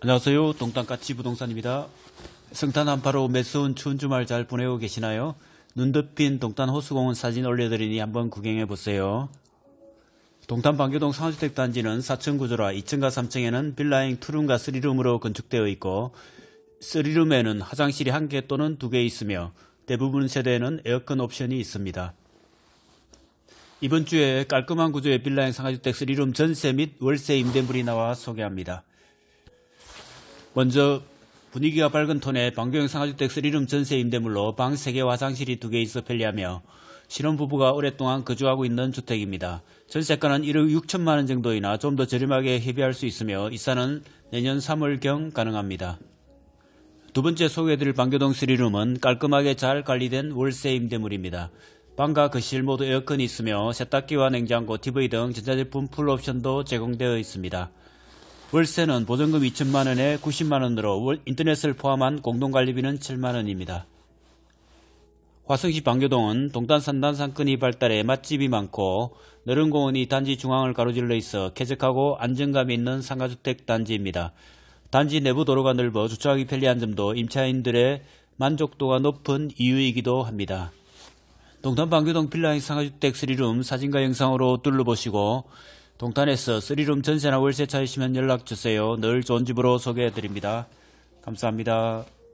안녕하세요. 동탄까치 부동산입니다. 성탄 한파로 매서운 추운 주말 잘 보내고 계시나요? 눈 덮인 동탄 호수공원 사진 올려드리니 한번 구경해 보세요. 동탄 방교동 상주택 단지는 4층 구조라 2층과 3층에는 빌라잉 2룸과 3룸으로 건축되어 있고 3룸에는 화장실이 1개 또는 2개 있으며 대부분 세대에는 에어컨 옵션이 있습니다. 이번 주에 깔끔한 구조의 빌라형 상가주택 3룸 전세 및 월세 임대물이 나와 소개합니다. 먼저 분위기가 밝은 톤의 방교형 상가주택 3룸 전세 임대물로 방 3개 화장실이 2개 있어 편리하며 신혼부부가 오랫동안 거주하고 있는 주택입니다. 전세가는 1억 6천만 원 정도이나 좀 더 저렴하게 협의할 수 있으며 이사는 내년 3월경 가능합니다. 두 번째 소개해드릴 방교동 3룸은 깔끔하게 잘 관리된 월세 임대물입니다. 방과 거실 모두 에어컨이 있으며 세탁기와 냉장고, TV 등 전자제품 풀옵션도 제공되어 있습니다. 월세는 보증금 2천만 원에 90만 원으로 인터넷을 포함한 공동관리비는 7만 원입니다. 화성시 방교동은 동탄 산단 상권이 발달해 맛집이 많고 너른 공원이 단지 중앙을 가로질러 있어 쾌적하고 안정감 있는 상가주택 단지입니다. 단지 내부 도로가 넓어 주차하기 편리한 점도 임차인들의 만족도가 높은 이유이기도 합니다. 동탄 방교동 빌라인 상가주택 3룸 사진과 영상으로 둘러보시고 동탄에서 3룸 전세나 월세 찾으시면 연락주세요. 늘 좋은 집으로 소개해드립니다. 감사합니다.